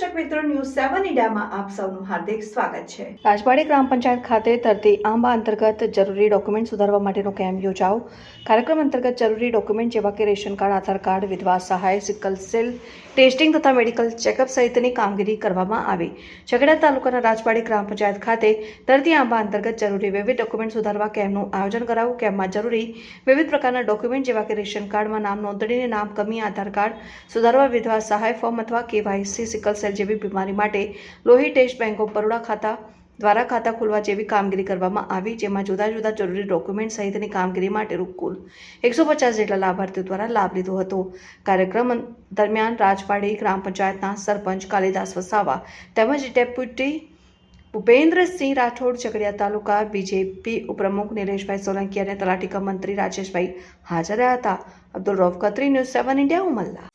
ઇન્ડિયામાં આપ સૌનું હાર્દિક સ્વાગત છે. રાજવાડી ગ્રામ પંચાયત ખાતે તરતી આંબા અંતર્ગત જરૂરી ડોક્યુમેન્ટ સુધારવા માટેનો કેમ્પ યોજાઓ કાર્યક્રમ અંતર્ગત જરૂરી ડોક્યુમેન્ટ જેવા કે રેશન કાર્ડ, આધાર કાર્ડ, વિધવા સહાય, સિકલ સેલ, ટેસ્ટિંગ તથા મેડિકલ ચેકઅપ સહિતની કામગીરી કરવામાં આવી. ઝઘડા તાલુકાના રાજવાડી ગ્રામ પંચાયત ખાતે તરતી આંબા અંતર્ગત જરૂરી વિવિધ ડોક્યુમેન્ટ સુધારવા કેમ્પનું આયોજન કરાયું. કેમ્પમાં જરૂરી વિવિધ પ્રકારના ડોક્યુમેન્ટ જેવા કે રેશન કાર્ડમાં નામ નોંધણીને નામ, કમી, આધાર કાર્ડ, સુધારવા વિધવા સહાય ફોર્મ અથવા કેવાયસી, સિકલ સેલ જેવી બીમારી માટે લોહી ટેસ્ટ બેંક ઓફ બરોડા ખાતા દ્વારા ખાતા ખોલવા જેવી કામગીરી કરવામાં આવી, જેમાં જુદા જુદા જરૂરી ડોક્યુમેન્ટ સહિતની કામગીરી માટે કુલ એકસો પચાસ જેટલા લાભાર્થીઓ દ્વારા લાભ લીધો હતો. કાર્યક્રમ દરમિયાન રાજવાડી ગ્રામ પંચાયતના સરપંચ કાલિદાસ વસાવા તેમજ ડેપ્યુટી ભૂપેન્દ્રસિંહ રાઠોડ, ઝઘડિયા તાલુકા બીજેપી ઉપપ્રમુખ નિલેશભાઈ સોલંકી અને તલાટીકા મંત્રી રાજેશભાઈ હાજર રહ્યા હતા. Abdul Rauf, Khatri news seven India, Umalla.